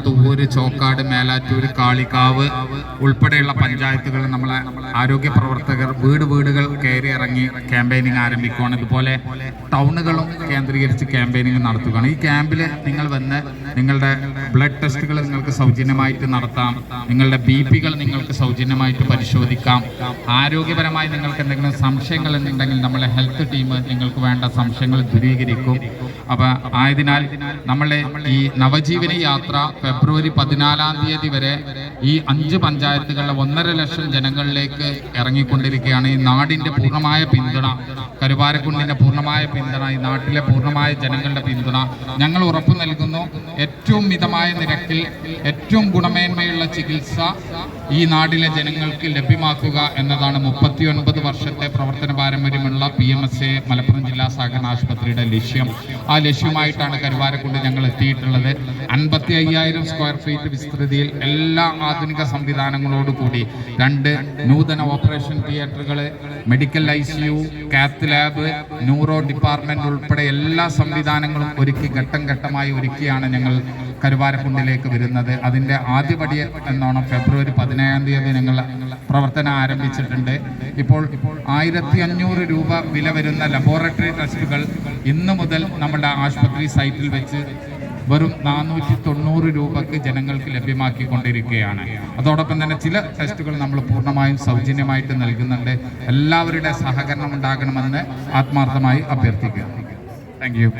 തുവൂര് ചോക്കാട് മേലാറ്റൂർ കാളികാവ് ഉൾപ്പെടെയുള്ള പഞ്ചായത്തുകൾ നമ്മളെ ആരോഗ്യ പ്രവർത്തകർ വീട് വീടുകൾ കയറി ഇറങ്ങി ക്യാമ്പയിനിങ് ആരംഭിക്കുകയാണ് ഇതുപോലെ ടൗണുകളും കേന്ദ്രീകരിച്ച് ക്യാമ്പയിനിങ് നടത്തുകയാണ്. ഈ ക്യാമ്പിൽ നിങ്ങൾ വന്ന് നിങ്ങളുടെ ബ്ലഡ് ടെസ്റ്റുകൾ നിങ്ങൾക്ക് സൗജന്യമായിട്ട് നടത്താം. നിങ്ങളുടെ ബി പികൾ നിങ്ങൾക്ക് സൗജന്യമായിട്ട് പരിശോധിക്കാം. ആരോഗ്യപരമായി നിങ്ങൾക്ക് എന്തെങ്കിലും സംശയങ്ങൾ ഉണ്ടെങ്കിൽ നമ്മളെ ഹെൽത്ത് ടീം നിങ്ങൾക്ക് വേണ്ട സംശയങ്ങൾ ദൂരീകരിക്കും. അപ്പൊ ആയതിനാൽ നമ്മളെ ഈ നവജീവന യാത്ര ഫെബ്രുവരി പതിനാലാം തീയതി വരെ ഈ അഞ്ച് പഞ്ചായത്തുകളിലെ ഒന്നര ലക്ഷം ജനങ്ങളിലേക്ക് ഇറങ്ങിക്കൊണ്ടിരിക്കുകയാണ്. ഈ നാടിന്റെ പൂർണമായ പിന്തുണ കരുവാരക്കുണ്ടിന്റെ പൂർണമായ പിന്തുണ ഈ നാട്ടിലെ പൂർണമായ ജനങ്ങളുടെ പിന്തുണ ഞങ്ങൾ ഉറപ്പു നൽകുന്നു. ഏറ്റവും മിതമായ നിരക്കിൽ ഏറ്റവും ഗുണമേന്മയുള്ള ചികിത്സ ഈ നാട്ടിലെ ജനങ്ങൾക്ക് ലഭ്യമാക്കുക എന്നതാണ് മുപ്പത്തിയൊൻപത് വർഷത്തെ പ്രവർത്തന പാരമ്പര്യമുള്ള P M S A Malappuram ജില്ലാ സഹകരണ ആശുപത്രിയുടെ ലക്ഷ്യം. ആ ലക്ഷ്യമായിട്ടാണ് കരുവാരക്കുണ്ട് ഞങ്ങൾ എത്തിയിട്ടുള്ളത്. അൻപത്തി അയ്യായിരം സ്ക്വയർ ഫീറ്റ് വിസ്തൃതിയിൽ എല്ലാ ആധുനിക സംവിധാനങ്ങളോടുകൂടി രണ്ട് നൂതന ഓപ്പറേഷൻ തിയേറ്ററുകൾ medical I C U cath lab neuro department ഉൾപ്പെടെ എല്ലാ സംവിധാനങ്ങളും ഒരുക്കി ഘട്ടം ഘട്ടമായി ഒരുക്കിയാണ് ഞങ്ങൾ കരുവാരക്കുണ്ടിലേക്ക് വരുന്നത്. അതിന്റെ ആദ്യപടി എന്നോണം ഫെബ്രുവരി പതിനേഴാം തീയതി ഞങ്ങൾ പ്രവർത്തനം ആരംഭിച്ചിട്ടുണ്ട്. ഇപ്പോൾ ആയിരത്തി അഞ്ഞൂറ് രൂപ വില വരുന്ന ലബോറട്ടറി ടെസ്റ്റുകൾ ഇന്നു മുതൽ നമ്മുടെ ആശുപത്രി സൈറ്റിൽ വെച്ച് വെറും നാനൂറ്റി തൊണ്ണൂറ് രൂപക്ക് ജനങ്ങൾക്ക് ലഭ്യമാക്കിക്കൊണ്ടിരിക്കുകയാണ്. അതോടൊപ്പം തന്നെ ചില ടെസ്റ്റുകൾ നമ്മൾ പൂർണമായും സൗജന്യമായിട്ട് നൽകുന്നുണ്ട്. എല്ലാവരുടെ സഹകരണം ഉണ്ടാകണമെന്ന് ആത്മാർത്ഥമായി അഭ്യർത്ഥിക്കുക താങ്ക് യു